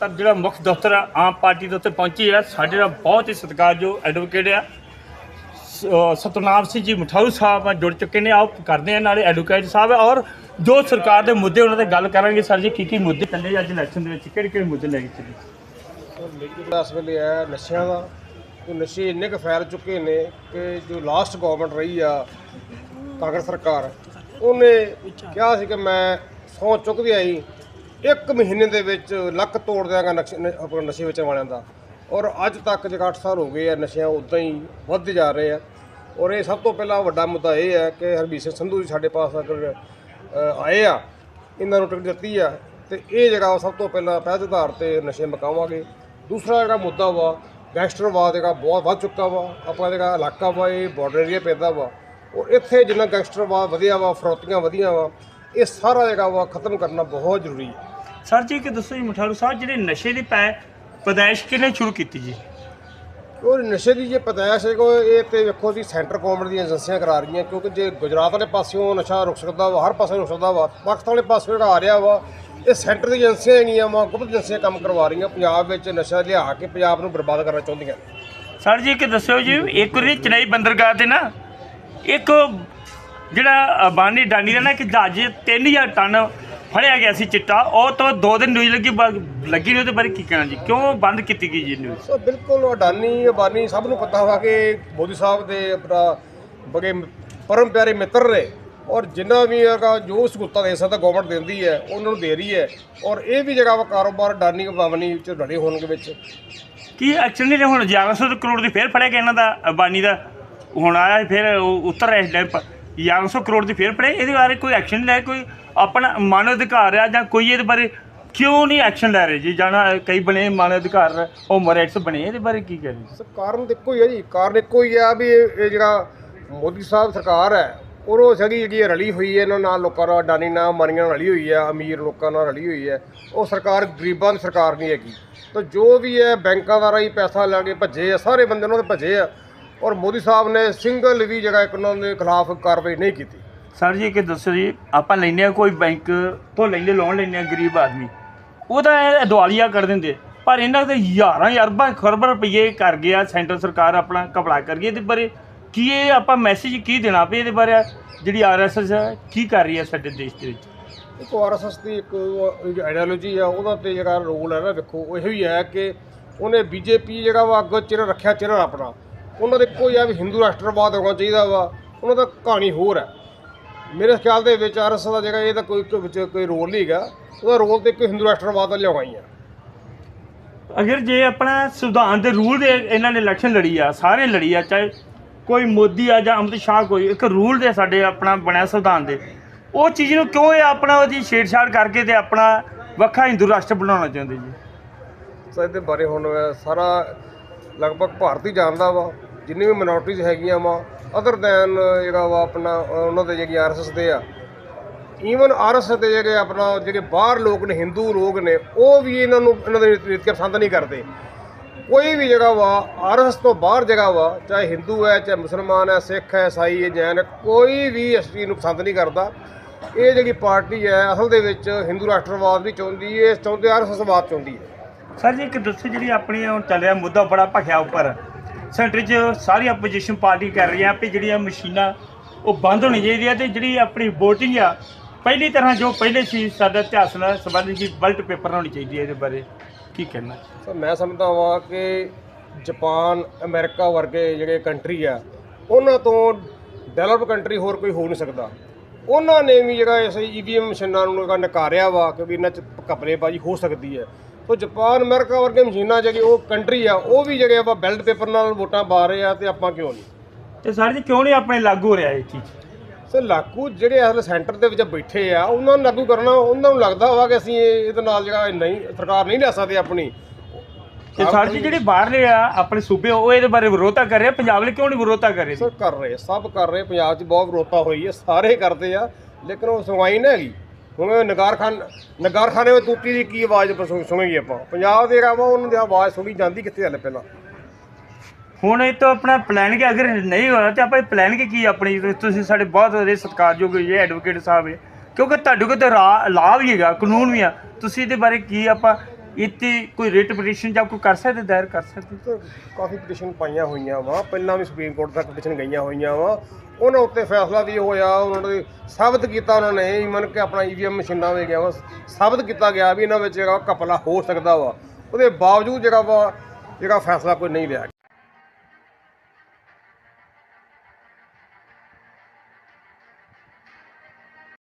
ਤਾਂ ਜਿਹੜਾ ਮੁੱਖ ਦਫ਼ਤਰ ਆ, ਆਮ ਪਾਰਟੀ ਦੇ ਉੱਤੇ ਪਹੁੰਚੀ ਹੈ ਸਾਡੇ ਨਾਲ ਬਹੁਤ ਹੀ ਸਤਿਕਾਰਯੋਗ ਐਡਵੋਕੇਟ ਆ। ਸ- ਅਹ ਸਤਨਾਮ ਸਿੰਘ ਜੀ ਮਠਾਰੂ ਸਾਹਿਬ ਆ, ਜੁੜ ਚੁੱਕੇ ਨੇ ਆਓ ਕਰਦੇ ਆ ਨਾਲੇ ਐਡਵੋਕੇਟ ਸਾਹਿਬ ਆ ਔਰ ਜੋ ਸਰਕਾਰ ਦੇ ਮੁੱਦੇ ਉਹਨਾਂ ਤੇ ਗੱਲ ਕਰਾਂਗੇ ਸਰ ਜੀ ਕੀ ਕੀ ਮੁੱਦੇ ਚੱਲੇ ਅੱਜ ਇਲੈਕਸ਼ਨ ਦੇ ਵਿੱਚ ਕਿਹੜੇ ਕਿਹੜੇ ਮੁੱਦੇ ਲੈ ਕੇ ਚੱਲੇ? ਮੇਜਰ ਇਸ ਵੇਲੇ ਹੈ ਨਸ਼ਿਆਂ ਦਾ ਤੇ ਨਸ਼ੇ ਇੰਨੇ ਕੁ ਫੈਲ ਚੁੱਕੇ ਨੇ ਕਿ ਜੋ ਲਾਸਟ ਗਵਰਨਮੈਂਟ ਰਹੀ ਆ ਕਾਂਗਰਸ ਸਰਕਾਰ ਉਹਨੇ ਕਿਹਾ ਸੀ ਕਿ ਮੈਂ ਸਹੁੰ ਚੁੱਕਦੀ ਆਈ ਇੱਕ ਮਹੀਨੇ ਦੇ ਵਿੱਚ ਲੱਕ ਤੋੜ ਦਿਆਂਗਾ ਨਕਸ਼- ਆਪਣਾ ਨਸ਼ੇ ਵੇਚਣ ਵਾਲਿਆਂ ਦਾ। ਔਰ ਅੱਜ ਤੱਕ ਜਿਹੜਾ 8 ਸਾਲ ਹੋ ਗਏ ਆ, ਨਸ਼ਿਆਂ ਉਦਾਂ ਹੀ ਵੱਧ ਜਾ ਰਹੇ ਆ। ਔਰ ਇਹ ਸਭ ਤੋਂ ਪਹਿਲਾਂ ਵੱਡਾ ਮੁੱਦਾ ਇਹ ਹੈ ਕਿ ਹਰਬੀਰ ਸਿੰਘ ਸੰਧੂ ਜੀ ਸਾਡੇ ਪਾਸ ਅਗਰ ਆਏ ਆ, ਇਹਨਾਂ ਨੂੰ ਟਿਕਟ ਦਿੱਤੀ ਆ, ਤੇ ਇਹ ਜਿਹੜਾ ਵਾ ਸਭ ਤੋਂ ਪਹਿਲਾਂ ਪਹਿਲ ਆਧਾਰ ਤੇ ਨਸ਼ੇ ਮਕਾਵਾਂਗੇ। ਦੂਸਰਾ ਜਿਹੜਾ ਮੁੱਦਾ ਵਾ ਗੈਂਗਸਟਰਵਾਦ ਜਿਹੜਾ ਬਹੁਤ ਵੱਧ ਚੁੱਕਾ ਵਾ, ਆਪਣਾ ਜਿਹੜਾ ਇਲਾਕਾ ਵਾ, ਇਹ ਬਾਰਡਰ ਏਰੀਆ ਪੈਂਦਾ ਵਾ। ਔਰ ਇੱਥੇ ਜਿੰਨਾ ਗੈਂਗਸਟਰਵਾਦ ਵਧਿਆ ਵਾ, ਫਰੋਤੀਆਂ ਵਧੀਆਂ ਵਾ, ਇਹ ਸਾਰਾ ਜਿਹੜਾ ਵਾ ਖਤਮ ਕਰਨਾ ਬਹੁਤ ਜ਼ਰੂਰੀ ਹੈ ਸਰ ਜੀ ਕਿ ਦੱਸੋ ਜੀ ਮਠਾਰੂ ਸਾਹਿਬ ਜਿਹੜੇ ਨਸ਼ੇ ਦੀ ਪੈ ਪਦਾਇਸ਼ ਕਿਹਨੇ ਸ਼ੁਰੂ ਕੀਤੀ ਜੀ? ਔਰ ਨਸ਼ੇ ਦੀ ਜੇ ਪਤਾਇਸ਼ ਹੈ ਕੋ ਇਹ ਤੇ ਵੇਖੋ ਜੀ ਸੈਂਟਰ ਗਵਰਨਮੈਂਟ ਦੀਆਂ ਏਜੰਸੀਆਂ ਕਰਾ ਰਹੀਆਂ ਕਿਉਂਕਿ ਜੇ ਗੁਜਰਾਤ ਵਾਲੇ ਪਾਸਿਓਂ ਨਸ਼ਾ ਰੁਕ ਸਕਦਾ ਵਾ ਹਰ ਪਾਸੇ ਰੁਕ ਸਕਦਾ ਵਾ ਪਾਕਿਸਤਾਨ ਵਾਲੇ ਪਾਸਿਓਂ ਜਿਹੜਾ ਆ ਰਿਹਾ ਵਾ ਇਹ ਸੈਂਟਰ ਦੀ ਏਜੰਸੀਆਂ ਹੈਗੀਆਂ ਵਾ ਗੁਪਤ ਏਜੰਸੀਆਂ ਕੰਮ ਕਰਵਾ ਰਹੀਆਂ ਪੰਜਾਬ ਵਿੱਚ ਨਸ਼ਾ ਲਿਆ ਕੇ ਪੰਜਾਬ ਨੂੰ ਬਰਬਾਦ ਕਰਨਾ ਚਾਹੁੰਦੀਆਂ। ਸਰ ਜੀ ਕਿ ਦੱਸਿਓ ਜੀ ਇੱਕ ਵਾਰੀ ਚੇਨਈ ਬੰਦਰਗਾਹ ਤੇ ਨਾ ਇੱਕ ਜਿਹੜਾ ਬਾਨੀ ਡਾਨੀ ਦਾ ਨਾ ਕਿ ਜਹਾਜ਼ 3000 ਟਨ ਫੜਿਆ ਗਿਆ ਸੀ ਚਿੱਟਾ ਉਹ ਤੋਂ ਦੋ ਦਿਨ ਨਿਊਜ਼ ਲੱਗੀ ਬ- ਲੱਗੀ ਨਹੀਂ ਉਹਦੇ ਬਾਰੇ ਕੀ ਕਹਿਣਾ ਜੀ? ਕਿਉਂ ਬੰਦ ਕੀਤੀ ਗਈ ਜੀ ਨਿਊਜ਼ ਸੋ ਬਿਲਕੁਲ ਅਡਾਨੀ ਅਬਾਨੀ ਸਭ ਨੂੰ ਪਤਾ ਵਾ ਕਿ ਮੋਦੀ ਸਾਹਿਬ ਦੇ ਆਪਣਾ ਬੜੇ ਪਰਮ ਪਿਆਰੇ ਮਿੱਤਰ ਨੇ ਔਰ ਜਿੰਨਾ ਵੀ ਹੈਗਾ ਜੋ ਸਹੂਲਤਾਂ ਦੇ ਸਕਦਾ ਗਵਰਨਮੈਂਟ ਦਿੰਦੀ ਹੈ ਉਹਨਾਂ ਨੂੰ ਦੇ ਰਹੀ ਹੈ ਔਰ ਇਹ ਵੀ ਜਗ੍ਹਾ ਵਾ ਕਾਰੋਬਾਰ ਅਡਾਨੀ ਅਬਾਨੀ ਵਿੱਚ ਰੜੇ ਹੋਣਗੇ ਵਿੱਚ। ਕੀ ਐਕਸ਼ਨ ਨਹੀਂ ਹੁਣ 1100 ਕਰੋੜ ਦੀ ਫੇਰ ਫੜਿਆ ਗਿਆ ਇਹਨਾਂ ਦਾ ਅਬਾਨੀ ਦਾ। ਹੁਣ ਆਇਆ ਫਿਰ ਉਹ ਉਤਰ ਰਿਹਾ ਡੈਪ 1100 ਕਰੋੜ ਦੀ ਫੇਰ ਫੜੇ ਇਹਦੇ ਬਾਰੇ ਕੋਈ ਐਕਸ਼ਨ ਲੈ ਕੋਈ ਆਪਣਾ ਮਾਨਵ ਅਧਿਕਾਰ ਆ ਜਾਂ ਕੋਈ ਇਹਦੇ ਬਾਰੇ ਕਿਉਂ ਨਹੀਂ ਐਕਸ਼ਨ ਲੈ ਰਹੇ ਜੀ? ਜਾਣਾ, ਕਈ ਬਣੇ ਮਾਨਵ ਅਧਿਕਾਰ ਹਿਊਮਨ ਰਾਈਟਸ ਬਣੇ, ਇਹਦੇ ਬਾਰੇ ਕੀ ਕਹਿ ਰਹੇ ਸਰ, ਕਾਰਨ ਤਾਂ ਇੱਕੋ ਹੀ ਹੈ ਜੀ। ਕਾਰਨ ਇੱਕੋ ਹੀ ਆ ਵੀ ਇਹ ਇਹ ਜਿਹੜਾ ਮੋਦੀ ਸਾਹਿਬ ਸਰਕਾਰ ਹੈ ਉਹ ਸਗੀ ਜਿਹੜੀ ਇਹ ਰਲੀ ਹੋਈ ਹੈ, ਇਹਨਾਂ ਨਾਲ ਲੋਕਾਂ ਨਾਲ ਅਡਾਨੀ ਨਾਲ ਮਾਨੀਆਂ ਨਾਲ ਰਲੀ ਹੋਈ ਹੈ ਅਮੀਰ ਲੋਕਾਂ ਨਾਲ ਰਲੀ ਹੋਈ ਹੈ। ਉਹ ਸਰਕਾਰ ਗਰੀਬਾਂ ਦੀ ਸਰਕਾਰ ਨਹੀਂ ਹੈਗੀ। ਤਾਂ ਜੋ ਵੀ ਹੈ ਬੈਂਕਾਂ ਦਾ ਰਾਹੀਂ ਪੈਸਾ ਲੈ ਕੇ ਭੱਜੇ ਆ, ਸਾਰੇ ਬੰਦੇ ਉਹਨਾਂ ਦੇ ਭੱਜੇ ਆ, ਔਰ ਮੋਦੀ ਸਾਹਿਬ ਨੇ ਸਿੰਗਲ ਵੀ ਜਗ੍ਹਾ ਇੱਕ ਉਹਨਾਂ ਦੇ ਖਿਲਾਫ ਕਾਰਵਾਈ ਨਹੀਂ ਕੀਤੀ। ਸਰ ਜੀ ਕਿ ਦੱਸੋ ਜੀ, ਆਪਾਂ ਲੈਂਦੇ ਆ ਕੋਈ ਬੈਂਕ ਤੋਂ ਲੈਂਦੇ ਲੋਨ ਲੈਂਦੇ ਆ ਗਰੀਬ ਆਦਮੀ। ਉਹਦਾ ਇਹ ਦਿਵਾਲੀਆ ਕਰ ਦਿੰਦੇ। ਪਰ ਇਹਨਾਂ ਦੇ ਹਜ਼ਾਰਾਂ ਅਰਬਾਂ ਖਰਬਾਂ ਰੁਪਏ ਕਰ ਗਿਆ ਸੈਂਟਰ ਸਰਕਾਰ ਆਪਣਾ ਕਪੜਾ ਕਰ ਗਈ ਇਹਦੇ ਬਾਰੇ। ਕੀ ਇਹ ਆਪਾਂ ਮੈਸੇਜ ਕੀ ਦੇਣਾ ਪਏ ਇਹਦੇ ਬਾਰੇ? ਜਿਹੜੀ ਆਰਐਸਐਸ ਹੈ, ਕੀ ਕਰ ਰਹੀ ਹੈ ਸਾਡੇ ਦੇਸ਼ ਦੇ ਵਿੱਚ? ਇੱਕ ਆਰਐਸਐਸ ਦੀ ਇੱਕ ਆਈਡੀਓਲੋਜੀ ਆ, ਉਹਦਾ ਤੇ ਜਿਹੜਾ ਰੋਲ ਹੈ ਨਾ ਵੇਖੋ ਉਹ ਇਹੋ ਹੀ ਹੈ ਕਿ ਉਹਨੇ ਬੀਜੇਪੀ ਜਿਹੜਾ ਵਾ, ਅੱਗੋਂ ਚਿਹਰਾ ਰੱਖਿਆ ਚਿਹਰਾ ਆਪਣਾ। ਉਹਨਾਂ ਦੇ ਕੋਈ ਆ ਵੀ ਹਿੰਦੂ ਰਾਸ਼ਟਰਵਾਦ ਹੋਣਾ ਚਾਹੀਦਾ ਵਾ, ਉਹਨਾਂ ਦਾ ਕਹਾਣੀ ਹੋਰ ਹੈ। ਮੇਰੇ ਖਿਆਲ ਦੇ ਵਿੱਚ ਆਰਐਸਐਸ ਦਾ ਜਿਹੜਾ ਇਹਦਾ ਕੋਈ ਕੋਈ ਵਿੱਚ ਕੋਈ ਰੋਲ ਨਹੀਂ ਹੈਗਾ। ਉਹਦਾ ਰੋਲ ਤੇ ਕੋਈ ਹਿੰਦੂ ਰਾਸ਼ਟਰਵਾਦ ਦਾ ਲਿਆਉਣਾ ਅਗਰ ਜੇ ਆਪਣਾ ਸੰਵਿਧਾਨ ਦੇ ਰੂਲ ਦੇ ਇਹਨਾਂ ਨੇ ਇਲੈਕਸ਼ਨ ਲੜੀ ਆ ਸਾਰੇ ਲੜੀ ਆ ਚਾਹੇ ਕੋਈ ਮੋਦੀ ਆ ਜਾਂ ਅਮਿਤ ਸ਼ਾਹ ਕੋਈ ਇੱਕ ਰੂਲ ਦੇ ਸਾਡੇ ਆਪਣਾ ਬਣਿਆ ਸੰਵਿਧਾਨ ਦੇ। ਉਹ ਚੀਜ਼ ਨੂੰ ਕਿਉਂ ਇਹ ਆਪਣਾ ਉਹਦੀ ਛੇੜਛਾੜ ਕਰਕੇ ਤੇ ਆਪਣਾ ਵੱਖਰਾ ਹਿੰਦੂ ਰਾਸ਼ਟਰ ਬਣਾਉਣਾ ਚਾਹੁੰਦੇ ਜੀ? ਸੋ ਇਹਦੇ ਬਾਰੇ ਹੁਣ ਸਾਰਾ ਲਗਭਗ ਭਾਰਤ ਹੀ ਜਾਣਦਾ ਵਾ। ਜਿੰਨੀ ਵੀ ਮਿਨੋਰਟੀਜ਼ ਹੈਗੀਆਂ ਵਾ ਅਦਰ ਦੈਨ uh, ਜਿਹੜਾ ਵਾ ਆਪਣਾ ਉਹਨਾਂ ਦੇ ਜਿਹੜੀ ਆਰਐਸਐਸ ਦੇ ਆ ਈਵਨ ਆਰਐਸਐਸ ਦੇ ਜਿਹੜੇ ਆਪਣਾ, ਜਿਹੜੇ ਬਾਹਰ ਲੋਕ ਨੇ ਹਿੰਦੂ ਲੋਕ ਨੇ, ਉਹ ਵੀ ਇਹਨਾਂ ਨੂੰ, ਇਹਨਾਂ ਦੇ ਰੀਤੀਆਂ ਪਸੰਦ ਨਹੀਂ ਕਰਦੇ। ਕੋਈ ਵੀ ਜਗ੍ਹਾ ਵਾ ਆਰਐਸਐਸ ਤੋਂ ਬਾਹਰ ਜਗ੍ਹਾ ਵਾ, ਚਾਹੇ ਹਿੰਦੂ ਹੈ, ਚਾਹੇ ਮੁਸਲਮਾਨ ਹੈ ਸਿੱਖ ਹੈ ਈਸਾਈ ਹੈ ਜੈਨ ਹੈ, ਕੋਈ ਵੀ ਇਸ ਚੀਜ਼ ਨੂੰ ਪਸੰਦ ਨਹੀਂ ਕਰਦਾ। ਇਹ ਜਿਹੜੀ ਪਾਰਟੀ ਹੈ, ਅਸਲ ਦੇ ਵਿੱਚ ਹਿੰਦੂ ਰਾਸ਼ਟਰਵਾਦ ਨਹੀਂ ਚਾਹੁੰਦੀ ਇਹ ਚਾਹੁੰਦੇ ਆਰਐਸਐਸਵਾਦ ਚਾਹੁੰਦੀ ਹੈ। ਸਰ ਜੀ, ਇੱਕ ਦੱਸੋ ਜਿਹੜੀ ਆਪਣੀ ਹੁਣ ਚੱਲ ਰਿਹਾ ਮੁੱਦਾ ਬੜਾ ਭਖਿਆ ਉੱਪਰ। ਸੈਂਟਰ 'ਚ ਸਾਰੀ ਆਪੋਜੀਸ਼ਨ ਪਾਰਟੀ ਕਰ ਰਹੀਆਂ ਵੀ ਜਿਹੜੀਆਂ ਮਸ਼ੀਨਾਂ ਉਹ ਬੰਦ ਹੋਣੀ ਚਾਹੀਦੀਆਂ ਤੇ ਜਿਹੜੀ ਆਪਣੀ VOTING ਆ, ਪਹਿਲੀ ਤਰ੍ਹਾਂ ਜੋ ਪਹਿਲੇ ਸੀ, ਸਾਡਾ ਇਤਿਹਾਸ ਨਾਲ ਸੰਬੰਧਿਤ ਸੀ ਬਲਟ ਪੇਪਰ ਹੋਣੀ ਚਾਹੀਦੀ ਹੈ ਇਹਦੇ ਬਾਰੇ। ਕੀ ਕਹਿਣਾ? ਸਰ, ਮੈਂ ਸਮਝਦਾ ਹਾਂ ਕਿ ਜਾਪਾਨ ਅਮਰੀਕਾ ਵਰਗੇ ਜਿਹੜੇ ਕੰਟਰੀ ਆ, ਉਹਨਾਂ ਤੋਂ ਡਿਵੈਲਪ ਕੰਟਰੀ ਹੋਰ ਕੋਈ ਹੋ ਨਹੀਂ ਸਕਦਾ। ਉਹਨਾਂ ਨੇ ਵੀ ਜਿਹੜਾ ਇਸ ਈਵੀਐਮ ਮਸ਼ੀਨਾਂ ਨੂੰ ਨਕਾਰਿਆ ਵਾ ਕਿ ਵੀ ਇਹਨਾਂ 'ਚ ਘਪਲੇਬਾਜ਼ੀ ਹੋ ਸਕਦੀ ਹੈ। ਸੋ ਜਾਪਾਨ ਅਮਰੀਕਾ ਵਰਗੇ ਮਸ਼ੀਨਾਂ ਜਿਹੜੀ ਉਹ ਕੰਟਰੀ ਆ ਉਹ ਵੀ ਜਿਹੜੇ ਆਪਾਂ ਬੈਲਟ ਪੇਪਰ ਨਾਲ ਵੋਟਾਂ ਪਾ ਰਹੇ ਆ ਤੇ ਆਪਾਂ ਕਿਉਂ ਨਹੀਂ? ਤੇ ਸਰ ਜੀ ਕਿਉਂ ਨਹੀਂ ਆਪਣੇ ਲਾਗੂ ਹੋ ਰਿਹਾ ਇਹ ਚੀਜ਼? ਸੋ ਲਾਗੂ ਜਿਹੜੇ ਅਸਲ ਸੈਂਟਰ ਦੇ ਵਿੱਚ ਬੈਠੇ ਆ ਉਹਨਾਂ ਨੂੰ ਲਾਗੂ ਕਰਨਾ ਉਹਨਾਂ ਨੂੰ ਲੱਗਦਾ ਵਾ ਕਿ ਅਸੀਂ ਇਹ- ਇਹਦੇ ਨਾਲ ਜਿਹੜਾ ਨਹੀਂ ਸਰਕਾਰ ਨਹੀਂ ਲੈ ਸਕਦੇ ਆਪਣੀ। ਤੇ ਸਰ ਜੀ ਜਿਹੜੇ ਬਾਹਰਲੇ ਆ ਆਪਣੇ ਸੂਬੇ ਉਹ ਇਹਦੇ ਬਾਰੇ ਵਿਰੋਧਤਾ ਕਰ ਰਹੇ ਆ, ਪੰਜਾਬ ਲਈ ਕਿਉਂ ਨਹੀਂ ਵਿਰੋਧਤਾ ਕਰ ਰਹੇ? ਸਰ ਕਰ ਰਹੇ ਸਭ ਕਰ ਰਹੇ ਪੰਜਾਬ 'ਚ ਬਹੁਤ ਵਿਰੋਧਤਾ ਹੋਈ ਹੈ ਸਾਰੇ ਕਰਦੇ ਆ ਲੇਕਿਨ ਉਹ ਸੁਣਵਾਈ ਨਹੀਂ ਹੈਗੀ। ਹੁਣ ਨਗਾਰਖਾਨ ਨਗਾਰਖਾਨੇ ਵਿੱਚ ਤੂਤੀ ਦੀ ਕੀ ਆਵਾਜ਼ ਆਪਾਂ ਆਪਾਂ। ਪੰਜਾਬ ਦੇ ਰਾਵਾ ਉਹਨਾਂ ਦੀ ਆਵਾਜ਼ ਸੁਣੀ ਜਾਂਦੀ ਕਿੱਥੇ ਹਲੇ ਪਹਿਲਾਂ? ਹੁਣ ਇਹ ਤੋਂ ਆਪਣਾ ਪਲਾਨ ਕਿ ਅਗਰ ਨਹੀਂ ਹੋਇਆ ਤੇ ਆਪਾਂ ਪਲਾਨ ਕਿ ਕੀ ਆਪਣੀ? ਤੁਸੀਂ ਸਾਡੇ ਬਹੁਤ ਵਧੀਆ ਸਤਿਕਾਰਯੋਗ ਇਹ ਐਡਵੋਕੇਟ ਸਾਹਿਬ ਹੈ ਕਿਉਂਕਿ ਤੁਹਾਡੇ ਕੋਲ ਤਾਂ ਰਾ- ਲਾਭ ਵੀ ਹੈਗਾ, ਕਾਨੂੰਨ ਵੀ ਆ। ਤੁਸੀਂ ਇਹਦੇ ਬਾਰੇ ਕੀ ਆਪਾਂ ਇੱਥੇ ਕੋਈ ਰਿਟ ਪਟੀਸ਼ਨ ਜਾਂ ਕੋਈ ਕਰ ਸਕਦੇ, ਦਾਇਰ ਕਰ ਸਕਦੇ? ਤੇ ਕਾਫੀ ਪਟੀਸ਼ਨ ਪਾਈਆਂ ਹੋਈਆਂ ਵਾ, ਪਹਿਲਾਂ ਵੀ ਸੁਪਰੀਮ ਕੋਰਟ ਤੱਕ ਪਟੀਸ਼ਨ ਗਈਆਂ ਹੋਈਆਂ ਵਾ। ਉਹਨਾਂ ਉੱਤੇ ਫੈਸਲਾ ਵੀ ਹੋਇਆ, ਉਹਨਾਂ ਨੇ ਸਾਬਤ ਕੀਤਾ ਉਹਨਾਂ ਨੇ ਇਮਨ ਕਿ ਆਪਣਾ ਈਵੀਐਮ ਮਸ਼ੀਨਾਂ ਵਿੱਚ ਗਿਆ ਵਾ। ਸਾਬਤ ਕੀਤਾ ਗਿਆ ਵੀ ਇਹਨਾਂ ਵਿੱਚ ਜਿਹੜਾ ਘਪਲਾ ਹੋ ਸਕਦਾ ਵਾ। ਉਹਦੇ ਬਾਵਜੂਦ ਜਿਹੜਾ ਵਾ, ਜਿਹੜਾ ਫੈਸਲਾ ਕੋਈ ਨਹੀਂ ਲਿਆ